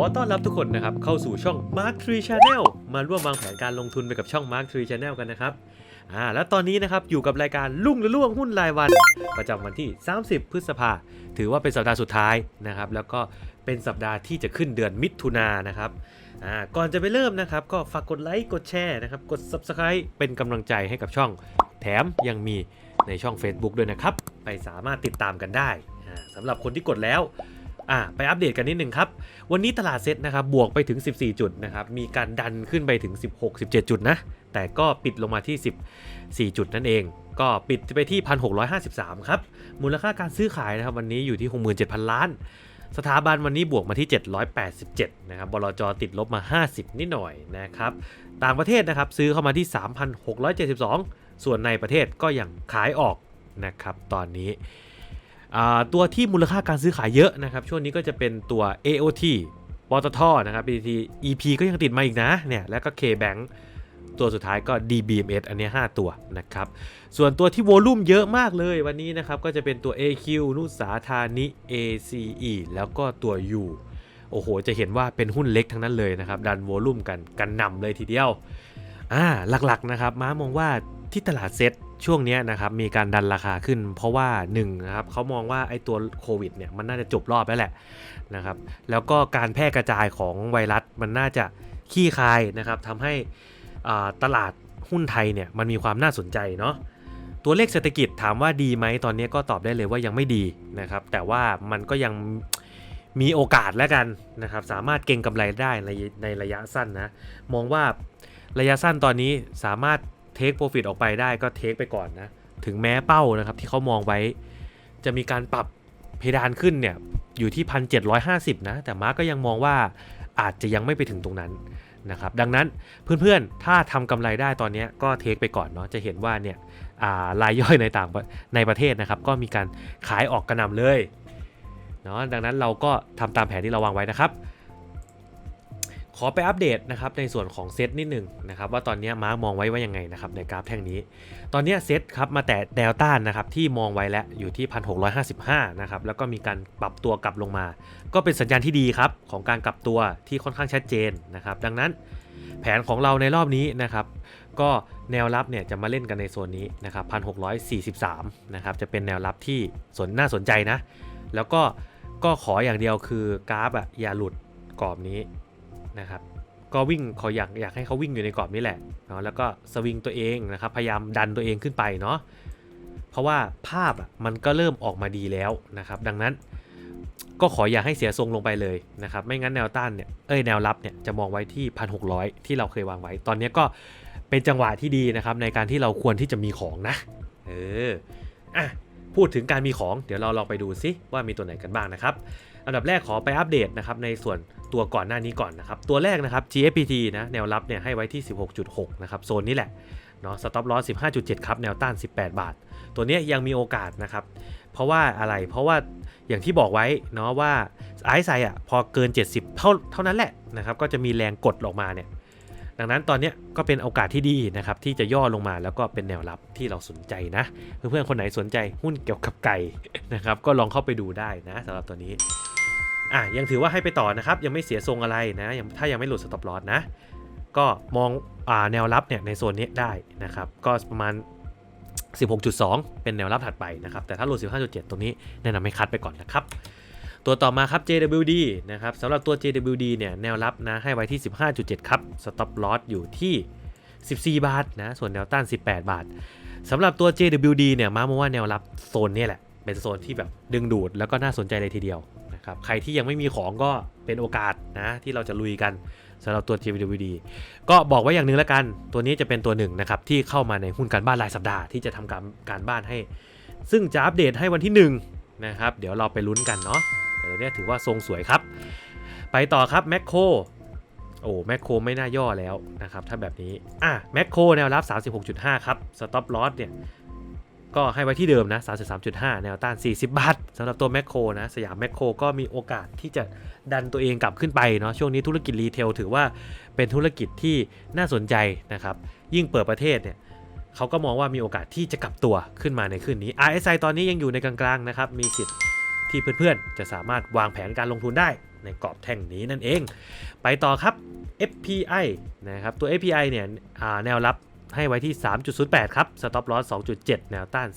อต้อนรับทุกคนนะครับเข้าสู่ช่อง Mark Tree Channel มาร่วมวางแผนการลงทุนไปกับช่อง Mark Tree Channel กันนะครับอ่าแล้วตอนนี้นะครับอยู่กับรายการลุ่งหรือล่วงหุ้นรายวัน ประจำวันที่ 30 พฤษภาถือว่าเป็นสัปดาห์สุดท้ายนะครับ แล้วก็เป็นสัปดาห์ที่จะขึ้นเดือนมิถุนายนนะครับอ่าก่อนจะไปเริ่มนะครับ ก็ฝากกดไลค์กดแชร์นะครับกด Subscribe เป็นกำลังใจให้กับช่อง แถมยังมีในช่อง Facebook ด้วยนะครับ ไปสามารถติดตามกันได้อ่าสำหรับคนที่กดแล้ว อ่าไปอัปเดตกันนิดหนึ่งครับ วันนี้ตลาดเซ็ตนะครับบวกไปถึง 14 จุดนะครับ มีการดันขึ้นไปถึง 16 17 จุดนะ แต่ก็ปิดลงมาที่ 14 จุดนั่นเอง ก็ปิดไปที่ 1,653 ครับ มูลค่าการซื้อขายนะครับวันนี้อยู่ที่ 67,000 ล้าน สถาบันวันนี้บวกมาที่ 787 นะครับ บลจติดลบมา 50 นิดหน่อยนะครับ ต่างประเทศนะครับซื้อเข้ามาที่ 3,672 ส่วนในประเทศก็ยังขายออกนะครับตอนนี้ ตัวที่มูลค่าการซื้อขายเยอะนะครับ ช่วงนี้ก็จะเป็นตัว AOT ปตทนะครับ BT EP ก็ยังติดมาอีกนะเนี่ยแล้วก็ KBank ตัวสุดท้ายก็ DBMS อันนี้ 5 ตัวนะครับ ส่วนตัวที่โวลุ่มเยอะมากเลยวันนี้นะครับ ก็จะเป็นตัว AQ นุสาธานิ ACE แล้วก็ตัว U โอ้โห จะเห็นว่าเป็นหุ้นเล็กทั้งนั้นเลยนะครับ ดันโวลุ่มกันกันนำเลยทีเดียวอ่าหลักๆนะครับ ม้ามองว่า ที่ตลาดเซ็ตช่วงนี้นะครับมีการดันราคาขึ้น เพราะว่า1นงนะครับเขามองว่าไอ้ตัวโควิดเนี่ยมันน่าจะจบรอบแล้วแหละนะครับแล้วก็การแพร่กระจายของไวรัสมันน่าจะขี้คายนะครับทำให้อ่าตลาดหุ้นไทยเนี่ยมันมีความน่าสนใจเนาะตัวเลขเศรษฐกิจถามว่าดีไหมตอนนี้ก็ตอบได้เลยว่ายังไม่ดีนะครับแต่ว่ามันก็ยังมีโอกาสแล้วกันนะครับสามารถเก็งกำไรได้ในในระยะสั้นนะมองว่าระยะสั้นตอนนี้สามารถ ทคโปรฟิตออกไปได้ก็เทคไปก่อนนะ ถึงแม้เป้านะครับที่เขามองไว้ จะมีการปรับเพดานขึ้นเนี่ยอยู่ที่ 1,750 นะ แต่มาร์กก็ยังมองว่าอาจจะยังไม่ไปถึงตรงนั้นนะครับ ดังนั้นเพื่อนๆ ถ้าทำกำไรได้ตอนนี้ก็เทคไปก่อนเนาะ จะเห็นว่าเนี่ยอ่ารายย่อยในต่างในประเทศนะครับ ก็มีการขายออกกระนำเลยเนาะ ดังนั้นเราก็ทำตามแผนที่เราวางไว้นะครับ ขอไปอัปเดตนะครับในส่วนของเซตนิดหนึ่งนะครับว่าตอนนี้มาร์กมองไว้ว่ายังไงนะครับในกราฟแท่งนี้ ตอนนี้เซตครับมาแต่แนวต้านนะครับที่มองไว้แล้วอยู่ที่ 1655นะครับแล้วก็มีการปรับตัวกลับลงมา ก็เป็นสัญญาณที่ดีครับของการกลับตัวที่ค่อนข้างชัดเจนนะครับดังนั้นแผนของเราในรอบนี้นะครับก็แนวรับเนี่ยจะมาเล่นกันในโซนนี้นะครับ1643นะครับจะเป็นแนวรับที่สนน่าสนใจนะ แล้วก็ก็ขออย่างเดียวคือกราฟอะอย่าหลุดกรอบนี้ นะครับก็วิ่งขาอยากอยากให้เขาวิ่งอยู่ในกรอบนี้แหละเนาะแล้วก็สวิงตัวเองนะครับพยายามดันตัวเองขึ้นไปเนาะเพราะว่าภาพอะมันก็เริ่มออกมาดีแล้วนะครับ ดังนั้นก็ขออย่าให้เสียทรงลงไปเลยนะครับ ไม่งั้นแนวต้านเนี่ยเอ้ยแนวรับเนี่ยจะมองไว้ที่ 1,600 ที่เราเคยวางไว้ ตอนนี้ก็เป็นจังหวะที่ดีนะครับ ในการที่เราควรที่จะมีของนะ เอออะพูดถึงการมีของ เดี๋ยวเราลองไปดูซิว่ามีตัวไหนกันบ้างนะครับ อันดับแรกขอไปอัปเดตนะครับในส่วนตัวก่อนหน้านี้ก่อนนะครับ ตัวแรกนะครับ GFPT นะแนวรับเนี่ยให้ไว้ที่ 16.6 นะครับ โซนนี้แหละเนาะ stop loss 15.7 ครับ แนวต้าน 18 บาท ตัวนี้ยังมีโอกาสนะครับ เพราะว่าอะไรเพราะว่าอย่างที่บอกไว้เนาะว่าไอซ์ไซอะพอเกิน 70 เท่าเท่านั้นแหละนะครับ ก็จะมีแรงกดออกมาเนี่ยดังนั้นตอนนี้ก็เป็นโอกาสที่ดีนะครับ ที่จะย่อลงมาแล้วก็เป็นแนวรับที่เราสนใจนะ เพื่อนๆคนไหนสนใจหุ้นเกี่ยวกับไก่นะครับ ก็ลองเข้าไปดูได้นะสำหรับตัวนี้ อะยังถือว่าให้ไปต่อนะครับ ยังไม่เสียทรงอะไรนะยังถ้ายังไม่หลุดสต็อปลอสนะ ก็มองอ่าแนวรับเนี่ยในโซนนี้ได้นะครับ ก็ประมาณ 16.2 เป็นแนวรับถัดไปนะครับ แต่ถ้าหลุด 15.7 ตรงนี้แนะนำให้คัดไปก่อนนะครับ ตัวต่อมาครับ JWD นะครับสำหรับตัว JWD เนี่ยแนวรับนะให้ไว้ที่ 15.7 ครับ stop loss อยู่ที่ 14 บาทนะส่วนแนวต้าน 18 บาทสำหรับตัว JWD เนี่ยมาโมองว่าแนวรับโซนนี้แหละเป็นโซนที่แบบดึงดูดแล้วก็น่าสนใจเลยทีเดียว นะครับใครที่ยังไม่มีของก็เป็นโอกาสนะที่เราจะลุยกันสำหรับตัว JWD ก็บอกไว้อย่างหนึ่งแล้วกัน ตัวนี้จะเป็นตัวหนึ่งนะครับที่เข้ามาในหุ้นการบ้านรายสัปดาห์ที่จะทำการการบ้านให้ ซึ่งจะอัปเดตให้วันที่1นะครับเดี๋ยวเราไปลุ้นกันเนาะแต่ตัวนี้ถือว่าทรงสวยครับ ไปต่อครับแมคโครโอ้แมคโครไม่น่าย่อแล้วนะครับถ้าแบบนี้อะแมคโครแนวรับ 36.5 ครับสต็อปลอสเนี่ย ก็ให้ไว้ที่เดิมนะ 33.5 แนวต้าน 40 บาทสำหรับตัวแมคโครนะ สยามแมคโครก็มีโอกาสที่จะดันตัวเองกลับขึ้นไปเนาะ ช่วงนี้ธุรกิจรีเทลถือว่าเป็นธุรกิจที่น่าสนใจนะครับ ยิ่งเปิดประเทศเนี่ยเขาก็มองว่ามีโอกาสที่จะกลับตัวขึ้นมาในคืนนี้ RSI ตอนนี้ยังอยู่ในกลางๆนะครับ มีสิทธิ์ที่เพื่อนๆ จะสามารถวางแผนการลงทุนได้ในกรอบแท่งนี้นั่นเอง ไปต่อครับ FPI นะครับ ตัว FPI เนี่ยแนวรับ ให้ไว้ที่ 3.08 ครับ stop loss 2.7 แนวต้าน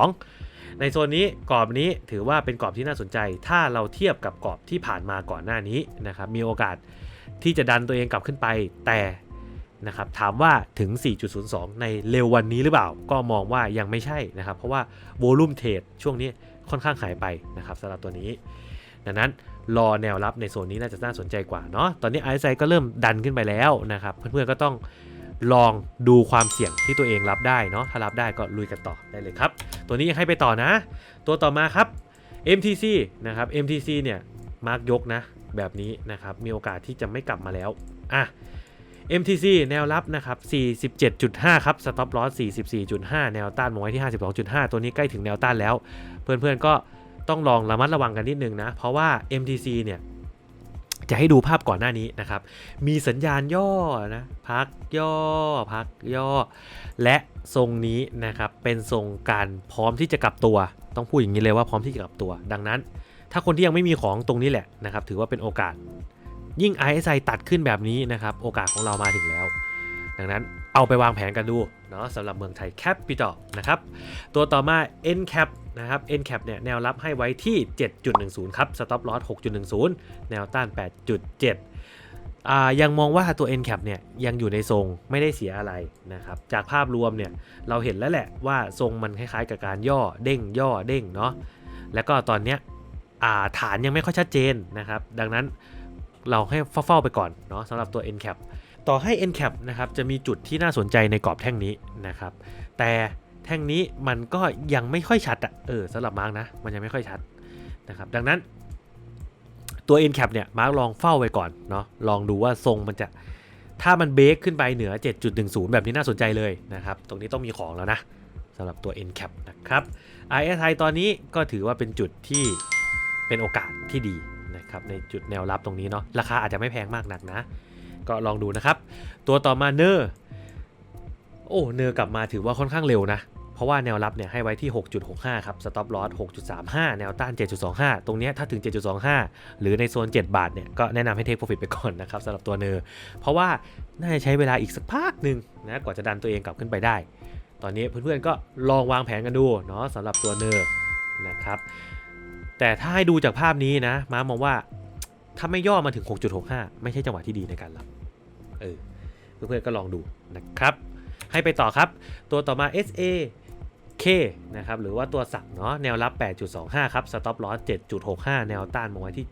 4.02 ในโซนนี้กรอบนี้ถือว่าเป็นกรอบที่น่าสนใจ ถ้าเราเทียบกับกรอบที่ผ่านมาก่อนหน้านี้นะครับ มีโอกาสที่จะดันตัวเองกลับขึ้นไป แต่นะครับถามว่าถึง 4.02 ในเร็ววันนี้หรือเปล่า ก็มองว่ายังไม่ใช่นะครับ เพราะว่าโวลุ่มเทรดช่วงนี้ค่อนข้างหายไปนะครับสำหรับตัวนี้ ดังนั้นรอแนวรับในโซนนี้น่าจะน่าสนใจกว่าเนาะ ตอนนี้ไอซ์ไซก็เริ่มดันขึ้นไปแล้วนะครับ เพื่อนๆก็ต้อง ลองดูความเสี่ยงที่ตัวเองรับได้เนาะถ้ารับได้ก็ลุยกันต่อได้เลยครับ ตัวนี้ยังให้ไปต่อนะ ตัวต่อมาครับ MTC นะครับ MTC เนี่ยมาร์กยกนะ แบบนี้นะครับมีโอกาสที่จะไม่กลับมาแล้วอะ MTC แนวรับนะครับ 47.5 ครับ stop loss 44.5 แนวต้านมองไว้ที่ 52.5 ตัวนี้ใกล้ถึงแนวต้านแล้ว เพื่อนๆก็ต้องลองระมัดระวังกันนิดนึงนะ เพราะว่า MTC เนี่ย จะให้ดูภาพก่อนหน้านี้นะครับ มีสัญญาณย่อนะ พักย่อ พักย่อ และทรงนี้นะครับ เป็นทรงการพร้อมที่จะกลับตัว ต้องพูดอย่างนี้เลยว่าพร้อมที่จะกลับตัว ดังนั้น ถ้าคนที่ยังไม่มีของตรงนี้แหละนะครับ ถือว่าเป็นโอกาส ยิ่ง RSI ตัดขึ้นแบบนี้นะครับ โอกาสของเรามาถึงแล้ว ดังนั้นเอาไปวางแผนกันดู เนาะสำหรับเมืองไทย Capital นะครับ ตัวต่อมา NCAP นะครับ NCAP เนี่ยแนวรับให้ไว้ที่ 7.10 ครับ stop loss 6.10 แนวต้าน 8.7 ยังมองว่าตัว NCAP เนี่ยยังอยู่ในทรงไม่ได้เสียอะไรนะครับ จากภาพรวมเนี่ยเราเห็นแล้วแหละว่าทรงมันคล้ายๆกับการย่อเด้งย่อเด้งเนาะ แล้วก็ตอนเนี้ยาฐานยังไม่ค่อยชัดเจนนะครับ ดังนั้นเราให้เฝ้าๆไปก่อนเนาะสำหรับตัว NCAP ต่อให้ NCAP นะครับจะมีจุดที่น่าสนใจในกรอบแท่งนี้นะครับ แต่แท่งนี้มันก็ยังไม่ค่อยชัดอะเออสำหรับมาร์กนะ มันยังไม่ค่อยชัดนะครับ ดังนั้นตัว NCAP เนี่ยมาร์กลองเฝ้าไว้ก่อนเนาะลองดูว่าทรงมันจะถ้ามันเบรกขึ้นไปเหนือ 7.10 แบบนี้น่าสนใจเลยนะครับ ตรงนี้ต้องมีของแล้วนะสำหรับตัว NCAP นะครับ RSI ตอนนี้ก็ถือว่าเป็นจุดที่เป็นโอกาสที่ดีนะครับในจุดแนวรับตรงนี้เนาะราคาอาจจะไม่แพงมากนักนะ ก็ลองดูนะครับ ตัวต่อมาเนอร์โอ้เนอร์กลับมาถือว่าค่อนข้างเร็วนะ เพราะว่าแนวรับเนี่ยให้ไว้ที่ 6.65 ครับ stop loss 6.35 แนวต้าน 7.25 ตรงนี้ถ้าถึง 7.25 หรือในโซน 7 บาทเนี่ยก็แนะนำให้ take profit ไปก่อนนะครับสำหรับตัวเนอร์เพราะว่าน่าจะใช้เวลาอีกสักพักหนึ่งนะกว่าจะดันตัวเองกลับขึ้นไปได้ ตอนนี้เพื่อนๆก็ลองวางแผนกันดูเนาะสำหรับตัวเนอร์นะครับแต่ถ้าให้ดูจากภาพนี้นะม้ามองว่าถ้าไม่ย่อมาถึง 6.65 ไม่ใช่จังหวะที่ดีในการรับ เออเพื่อนๆก็ลองดูนะครับ ให้ไปต่อครับ ตัวต่อมา SA K นะครับหรือว่าตัวสักเนาะแนวรับ 8.25 ครับ stop loss 7.65 แนวต้านมองไว้ที่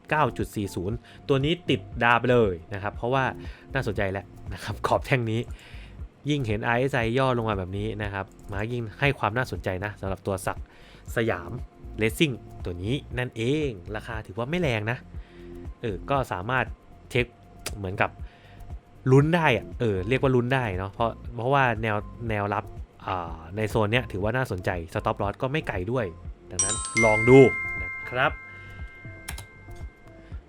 9.40 ตัวนี้ติดดาวไปเลยนะครับ เพราะว่าน่าสนใจแหละนะครับขอบแท่งนี้ ยิ่งเห็น RSI ย่อลงมาแบบนี้นะครับมายิ่งให้ความน่าสนใจนะสำหรับตัวสักสยามเลสซิ่งตัวนี้นั่นเองราคาถือว่าไม่แรงนะเออก็สามารถเช็คเหมือนกับ ลุ้นได้อะเออเรียกว่าลุ้นได้เนาะเพราะเพราะว่าแนวแนวรับในโซนเนี้ยถือว่าน่าสนใจสต็อปลอสก็ไม่ไกลด้วย ดังนั้นลองดูนะครับ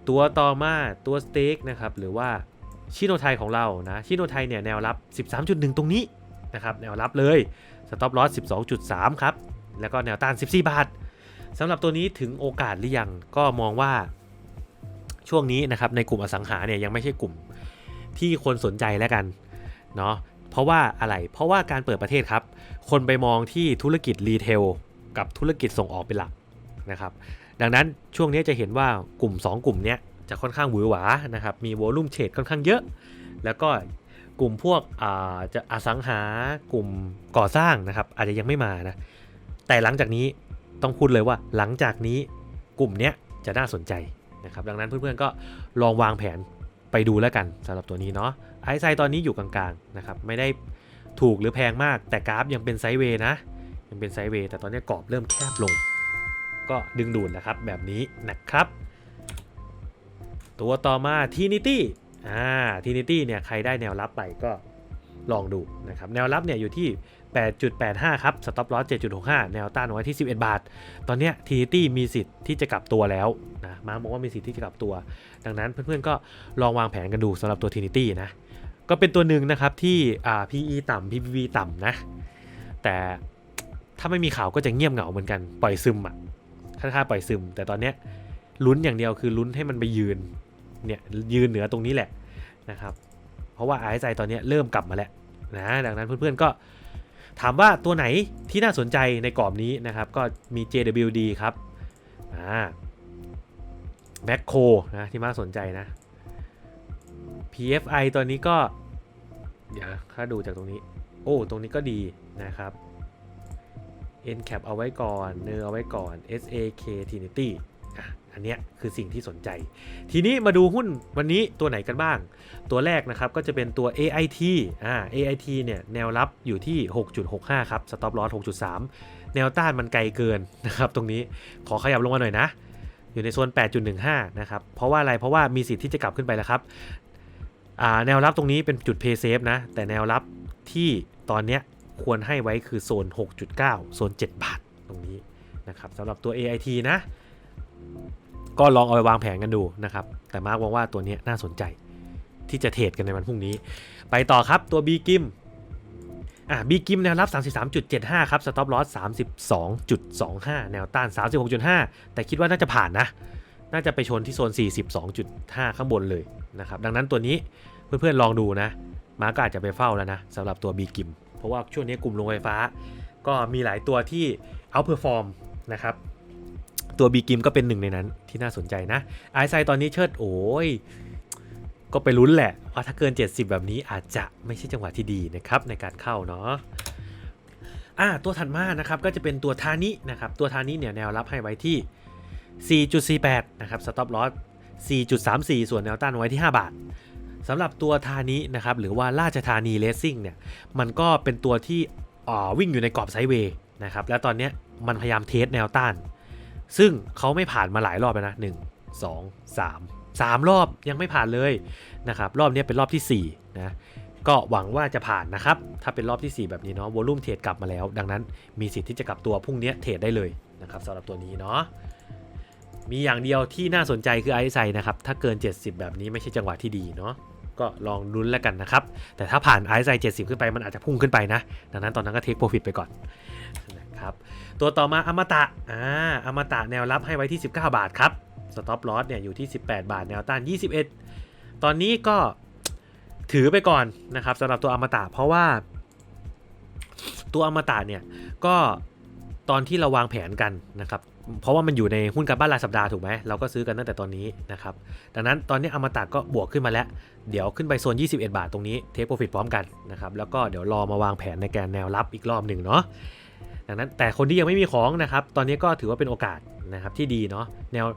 ตัวต่อมาตัวสเต็กนะครับหรือว่าชิโนไทยของเรานะชิโนไทยเนี่ยแนวรับ 13.1 ตรงนี้นะครับแนวรับเลยสต็อปลอส12.3 ครับ แล้วก็แนวต้าน 14 บาทสำหรับตัวนี้ถึงโอกาสหรือยังก็มองว่าช่วงนี้นะครับในกลุ่มอสังหาเนี่ยยังไม่ใช่กลุ่ม ที่คนสนใจแล้วกันเนาะเพราะว่าอะไรเพราะว่าการเปิดประเทศครับ คนไปมองที่ธุรกิจรีเทลกับธุรกิจส่งออกเป็นหลักนะครับ ดังนั้นช่วงนี้จะเห็นว่ากลุ่ม 2 กลุ่มเนี้ยจะค่อนข้างหวือหวานะครับมีโวลุ่มเทรดค่อนข้างเยอะ แล้วก็กลุ่มพวกจะอสังหากลุ่มก่อสร้างนะครับ อาจจะยังไม่มานะแต่หลังจากนี้ต้องพูดเลยว่าหลังจากนี้กลุ่มเนี้ยจะน่าสนใจนะครับ ดังนั้นเพื่อนๆก็ลองวางแผน ไปดูแล้วกันสำหรับตัวนี้เนาะไอซ์ไซตอนนี้อยู่กลางๆนะครับไม่ได้ถูกหรือแพงมาก แต่กราฟยังเป็นไซด์เวย์นะยังเป็นไซด์เวย์แต่ตอนนี้กรอบเริ่มแคบลง ก็ดึงดูดนะครับแบบนี้นะครับ ตัวต่อมาทีนิตี้อ่าทีนิตี้เนี่ยใครได้แนวรับไปก็ ลองดูนะครับแนวรับเนี่ยอยู่ที่ 8.85 ครับ stop loss 7.65 แนวต้านไว้ที่ 11 บาท ตอนเนี้ย Trinity มีสิทธิ์ที่จะกลับตัวแล้วนะมาร์บอกว่ามีสิทธิ์ที่จะกลับตัว ดังนั้นเพื่อนๆก็ลองวางแผนกันดูสำหรับตัว Trinity นะก็เป็นตัวหนึ่งนะครับที่อ่า PE ต่ำ PBV ต่ำนะแต่ถ้าไม่มีข่าวก็จะเงียบเหงาเหมือนกันปล่อยซึมอะค่อนข้าปล่อยซึม แต่ตอนเนี้ยลุ้นอย่างเดียวคือลุ้นให้มันไปยืนเนี่ยยืนเหนือตรงนี้แหละนะครับ เพราะว่า RSI ตอนนี้เริ่มกลับมาแล้วนะดังนั้นเพื่อนๆก็ถามว่าตัวไหนที่น่าสนใจในกรอบนี้นะครับ ก็มี JWD ครับอ่าแมคโครนะที่น่าสนใจนะ PFI ตัวนี้ก็ เดี๋ยวถ้าดูจากตรงนี้ โอ้ ตรงนี้ก็ดีนะครับ NCAP เอาไว้ก่อน เนอเอาไว้ก่อน SAK Trinity อันเนี้ยคือสิ่งที่สนใจ ทีนี้มาดูหุ้นวันนี้ตัวไหนกันบ้าง ตัวแรกนะครับก็จะเป็นตัว AIT อ่า AIT เนี่ยแนวรับอยู่ที่ 6.65 ครับ stop loss 6.3 แนวต้านมันไกลเกินนะครับตรงนี้ขอขยับลงมาหน่อยนะ อยู่ในโซน 8.15 นะครับ เพราะว่าอะไร เพราะว่ามีสิทธิ์ที่จะกลับขึ้นไปแล้วครับอ่าแนวรับตรงนี้เป็นจุด pay safe นะ แต่แนวรับที่ตอนเนี้ยควรให้ไว้คือโซน 6.9 โซน 7 บาทตรงนี้นะครับสำหรับตัว AIT นะ ก็ลองเอาไปวางแผนกันดูนะครับ แต่มาร์กว่าว่าตัวนี้น่าสนใจที่จะเทรดกันในวันพรุ่งนี้ ไปต่อครับตัว B กิมอะ B กิมแนวรับ 33.75 ครับ stop loss 32.25 แนวต้าน 36.5 แต่คิดว่าน่าจะผ่านนะ น่าจะไปชนที่โซน 42.5 ข้างบนเลยนะครับ ดังนั้นตัวนี้เพื่อนๆลองดูนะ มาก็อาจจะไปเฝ้าแล้วนะสำหรับตัว B กิม เพราะว่าช่วงนี้กลุ่มโรงไฟฟ้า ก็มีหลายตัวที่เอาเพอร์ฟอร์มนะครับ ตัว B กิมก็เป็นหนึ่งในนั้นที่น่าสนใจนะไอไซตอนนี้เชิดโอ้ยก็ไปลุ้นแหละ ว่าถ้าเกิน 70 แบบนี้อาจจะไม่ใช่จังหวะที่ดีนะครับในการเข้าเนาะอ่าตัวถัดมานะครับก็จะเป็นตัวทานินะครับตัวทานิเนี่ยแนวรับให้ไว้ที่ 4.48 นะครับ stop loss 4.34 ส่วนแนวต้านไว้ที่ 5 บาทสำหรับตัวทานินะครับหรือว่าราชธานีเลสซิ่งเนี่ยมันก็เป็นตัวที่อ่าวิ่งอยู่ในกรอบไซด์เวย์นะครับแล้วตอนนี้มันพยายามเทสแนวต้าน ซึ่งเขาไม่ผ่านมาหลายรอบแล้วนะ1 2 3 3รอบยังไม่ผ่านเลยนะครับรอบนี้เป็นรอบที่4นะก็หวังว่าจะผ่านนะครับ ถ้าเป็นรอบที่ 4 แบบนี้เนาะวอลุ่มเทรดกลับมาแล้ว ดังนั้นมีสิทธิ์ที่จะกลับตัวพรุ่งนี้เทรดได้เลยนะครับสำหรับตัวนี้เนาะมีอย่างเดียวที่น่าสนใจคือไอซ์ไซนะครับ ถ้าเกิน 70 แบบนี้ไม่ใช่จังหวะที่ดีเนาะก็ลองลุ้นแล้วกันนะครับ แต่ถ้าผ่านไอซ์ไซ70 ขึ้นไปมันอาจจะพุ่งขึ้นไปนะ ดังนั้นตอนนั้นก็เทคโปรฟิตไปก่อนนะครับ ตัวต่อมาอมตะอ่าอมตะแนวรับให้ไว้ที่ 19 บาทครับสต็อปลอสเนี่ยอยู่ที่ 18 บาท แนวต้าน 21 ตอนนี้ก็ถือไปก่อนนะครับสำหรับตัวอมตะเพราะว่า ตัวอมตะเนี่ยก็ตอนที่เราวางแผนกันนะครับเพราะว่ามันอยู่ในหุ้นการบ้านรายสัปดาห์ถูกไหมเราก็ซื้อกันตั้งแต่ตอนนี้นะครับดังนั้นตอนนี้อมตะก็บวกขึ้นมาแล้ว เดี๋ยวขึ้นไปโซน 21 บาทตรงนี้เทคโปรฟิตพร้อมกันนะครับแล้วก็เดี๋ยวรอมาวางแผนในแกนแนวรับอีกรอบหนึ่งเนาะ ดังนั้นแต่คนที่ยังไม่มีของนะครับ ตอนนี้ก็ถือว่าเป็นโอกาสนะครับที่ดีเนาะแนว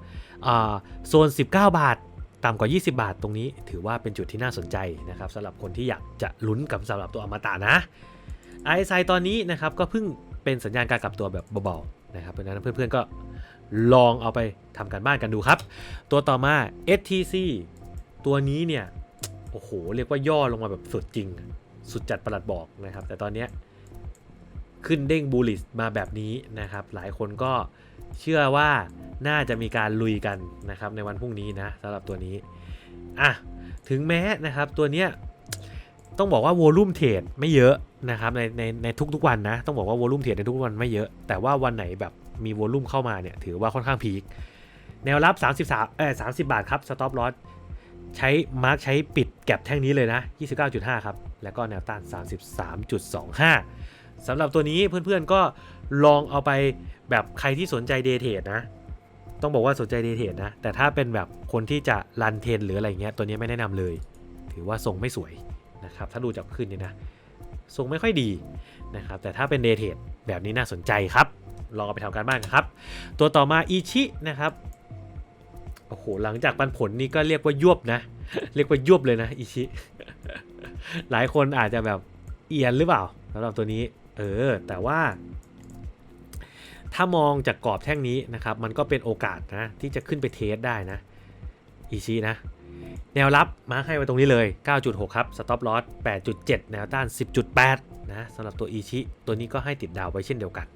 โซน 19 บาทต่ำกว่า 20 บาทตรงนี้ ถือว่าเป็นจุดที่น่าสนใจนะครับสำหรับคนที่อยากจะลุ้นกับสำหรับตัวอมตะนะ RSI ตอนนี้นะครับก็เพิ่งเป็นสัญญาณการกลับตัวแบบเบาๆนะครับเพราะฉะนั้นเพื่อนๆก็ลองเอาไปทำการบ้านกันดูครับ ตัวต่อมา STC ตัวนี้เนี่ยโอ้โหเรียกว่าย่อลงมาแบบสุดจริง สุดจัดประหลัดบอกนะครับ แต่ตอนนี้ ขึ้นเด้งบูลลิสมาแบบนี้นะครับ หลายคนก็เชื่อว่าน่าจะมีการลุยกันนะครับในวันพรุ่งนี้นะสำหรับตัวนี้อะถึงแม้นะครับตัวเนี้ยต้องบอกว่าโวลูมเทรดไม่เยอะนะครับในในในทุกๆวันนะ ต้องบอกว่าโวลูมเทรดในทุกวันไม่เยอะ แต่ว่าวันไหนแบบมีโวลูมเข้ามาเนี่ยถือว่าค่อนข้างพีคแนวรับ 33เออ30 บาทครับสต็อปลอสใช้มาร์กใช้ปิดแก็บแท่งนี้เลยนะ 29.5 ครับ แล้วก็แนวต้าน 33.25 สำหรับตัวนี้เพื่อนๆก็ลองเอาไปแบบใครที่สนใจเดเทดนะ ต้องบอกว่าสนใจเดเทดนะ แต่ถ้าเป็นแบบคนที่จะรันเทนหรืออะไรเงี้ยตัวนี้ไม่แนะนำเลย ถือว่าทรงไม่สวยนะครับถ้าดูจากขึ้นเนี่ยนะทรงไม่ค่อยดีนะครับแต่ถ้าเป็นเดเทดแบบนี้น่าสนใจครับลองเอาไปทำการบ้านครับ ตัวต่อมาอีชินะครับโอ้โหหลังจากปันผลนี่ก็เรียกว่ายวบนะ เรียกว่ายวบเลยนะอีชิ หลายคนอาจจะแบบเอียนหรือเปล่าสำหรับตัวนี้ เออ แต่ว่า ถ้ามองจากกรอบแท่งนี้นะครับ มันก็เป็นโอกาสนะ ที่จะขึ้นไปเทสได้นะอีชีนะ แนวรับมาร์คให้ไว้ตรงนี้เลย 9.6 ครับ stop loss 8.7 แนวต้าน 10.8 นะสำหรับตัวอีชิตัวนี้ก็ให้ติดดาวไว้เช่นเดียวกัน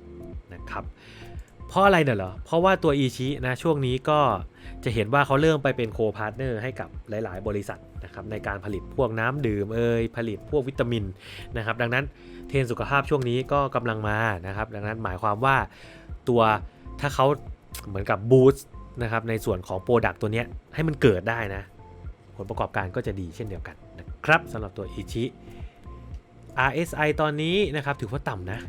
นะครับ เพราะอะไรเนี่ยเหรอ เพราะว่าตัวอีชินะช่วงนี้ก็ จะเห็นว่าเขาเริ่มไปเป็นโคพาร์ทเนอร์ให้กับหลาย ๆ บริษัทนะครับในการผลิตพวกน้ำดื่มเอยผลิตพวกวิตามินนะครับดังนั้นเทรนสุขภาพช่วงนี้ก็กำลังมานะครับดังนั้นหมายความว่าตัวถ้าเขาเหมือนกับบูสต์นะครับในส่วนของโปรดักต์ตัวนี้ให้มันเกิดได้นะ ผลประกอบการก็จะดีเช่นเดียวกันนะครับสำหรับตัวอิชิ RSI ตอนนี้นะครับถือว่าต่ำนะ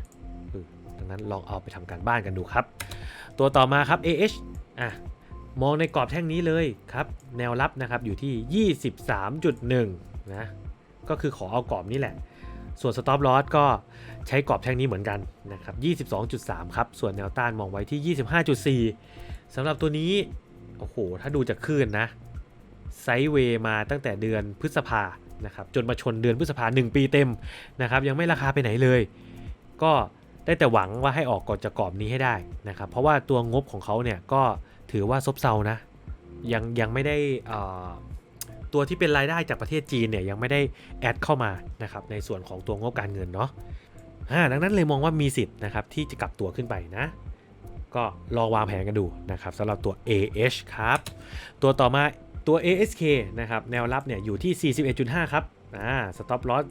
ดังนั้นลองเอาไปทำการบ้านกันดูครับ ตัวต่อมาครับ AH อะ มองในกรอบแท่งนี้เลยครับ แนวรับนะครับอยู่ที่ 23.1 นะ ก็คือขอเอากรอบนี้แหละ ส่วน stop loss ก็ใช้กรอบแท่งนี้เหมือนกันนะครับ 22.3 ครับ ส่วนแนวต้านมองไว้ที่ 25.4สำหรับตัวนี้ โอ้โห ถ้าดูจากคลื่นนะ ไซด์เวย์มาตั้งแต่เดือนพฤษภานะครับ จนมาชนเดือนพฤษภา 1 ปีเต็มนะครับ ยังไม่ราคาไปไหนเลย ก็ได้แต่หวังว่าให้ออกก่อนจากกรอบนี้ให้ได้นะครับ เพราะว่าตัวงบของเขาเนี่ยก็ ถือว่าซบเซานะ ยังยังไม่ได้ตัวที่เป็นรายได้จากประเทศจีนเนี่ยยังไม่ได้แอดเข้ามานะครับในส่วนของตัวงบการเงินเนาะดังนั้นเลยมองว่ามีสิทธิ์นะครับที่จะกลับตัวขึ้นไปนะ ก็ลองวางแผนกันดูนะครับสำหรับตัว AH ครับ ตัวต่อมาตัว ASK นะครับแนวรับเนี่ยอยู่ที่ 41.5 ครับอ่า stop loss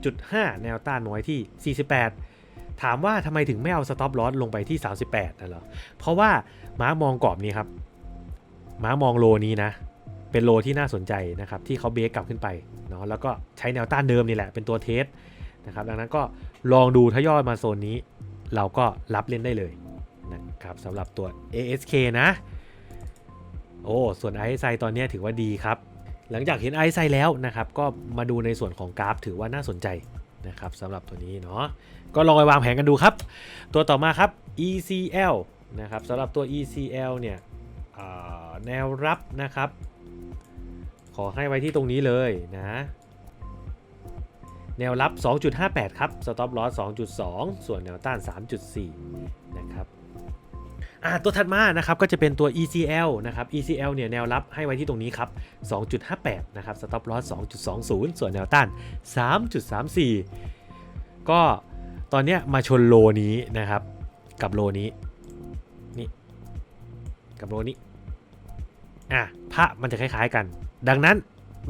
40.5 แนวต้านไว้ที่ 48 ถามว่าทำไมถึงไม่เอา stop loss ลงไปที่ 38นะเหรอ เพราะว่าม้ามองกรอบนี้ครับ ม้ามองโลนี้นะ เป็นโลที่น่าสนใจนะครับ ที่เขาเบรกกลับขึ้นไปเนาะแล้วก็ใช้แนวต้านเดิมนี่แหละ เป็นตัวเทสนะครับ ดังนั้นก็ลองดูถ้าย่อมาโซนนี้ เราก็รับเล่นได้เลยนะครับสำหรับตัว ASK นะ โอ้ ส่วน RSI ตอนนี้ถือว่าดีครับ หลังจากเห็น RSI แล้วนะครับ ก็มาดูในส่วนของกราฟถือว่าน่าสนใจ นะครับสำหรับตัวนี้เนาะก็ลองไปวางแผนกันดูครับ ตัวต่อมาครับ ECL นะครับสำหรับตัว ECL เนี่ยแนวรับนะครับ ขอให้ไว้ที่ตรงนี้เลยนะ แนวรับ 2.58 ครับ สต็อปลอส2.2 ส่วนแนวต้าน 3.4 นะครับ อ่าตัวถัดมานะครับก็จะเป็นตัว ECL นะครับ ECL เนี่ยแนวรับให้ไว้ที่ตรงนี้ครับ 2.58 นะครับ stop loss 2.20 ส่วนแนวต้าน 3.34 ก็ตอนเนี้ยมาชนโลนี้นะครับ กับโลนี้ นี่ กับโลนี้ อะพระมันจะคล้ายๆกัน ดังนั้น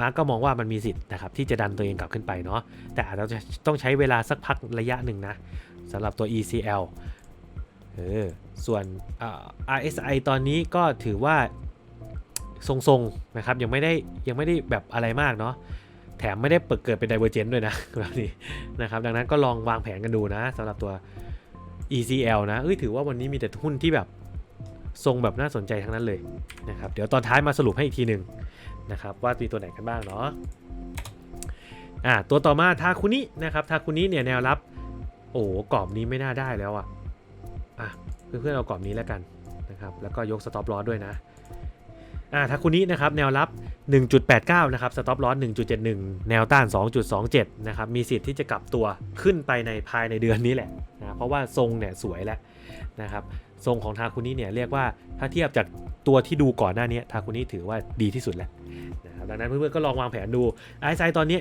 มาร์กก็มองว่ามันมีสิทธิ์นะครับที่จะดันตัวเองกลับขึ้นไปเนาะแต่อาจจะต้องใช้เวลาสักพักระยะหนึ่งนะสำหรับตัว ECL เออ ส่วน RSI ตอนนี้ก็ถือว่าทรงๆนะครับยังไม่ได้ยังไม่ได้แบบอะไรมากเนาะแถมไม่ได้เปิดเกิดเป็น Divergent ด้วยนะแบบนี้นะครับดังนั้นก็ลองวางแผนกันดูนะสำหรับตัว ECL นะเอ้ยถือว่าวันนี้มีแต่หุ้นที่แบบทรงแบบน่าสนใจทั้งนั้นเลยนะครับเดี๋ยวตอนท้ายมาสรุปให้อีกทีหนึ่งนะครับว่ามีตัวไหนกันบ้างเนาะอ่าตัวต่อมาทาคุนินะครับทาคุนิเนี่ยแนวรับโอ้กรอบนี้ไม่น่าได้แล้วอะอะ เพื่อนๆเอากรอบนี้แล้วกันนะครับแล้วก็ยกสต็อปลอสด้วยนะอ่าทาคุนินะครับแนวรับ 1.89 นะครับสต็อปลอส1.71 แนวต้าน 2.27 นะครับมีสิทธิ์ที่จะกลับตัวขึ้นไปในภายในเดือนนี้แหละนะเพราะว่าทรงเนี่ยสวยแล้วนะครับทรงของทาคุนิเนี่ยเรียกว่าถ้าเทียบจากตัวที่ดูก่อนหน้านี้ทาคุนิถือว่าดีที่สุดแล้วนะครับดังนั้นเพื่อนๆก็ลองวางแผนดูไอซ์ไซตอนนี้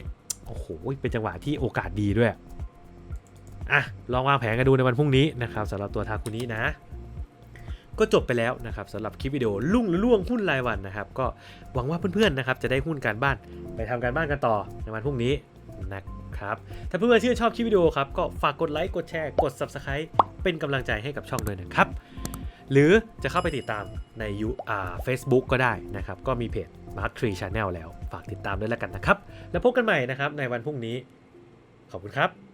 โอ้โหเป็นจังหวะที่โอกาสดีด้วย อะลองวางแผนกันดูในวันพรุ่งนี้นะครับสำหรับตัวทาคุนินะ ก็จบไปแล้วนะครับสำหรับคลิปวิดีโอลุ่งล่วงหุ้นรายวันนะครับ ก็หวังว่าเพื่อนๆนะครับจะได้หุ้นการบ้านไปทำการบ้านกันต่อในวันพรุ่งนี้นะครับถ้าเพื่อนๆชื่นชอบคลิปวิดีโอครับก็ฝากกดไลค์กดแชร์กด Subscribe เป็นกำลังใจให้กับช่องด้วยนะครับหรือจะเข้าไปติดตามในยูอา Facebook ก็ได้นะครับ ก็มีเพจ Mark Tree Channel แล้ว ฝากติดตามด้วยแล้วกันนะครับ แล้วพบกันใหม่นะครับในวันพรุ่งนี้ ขอบคุณครับ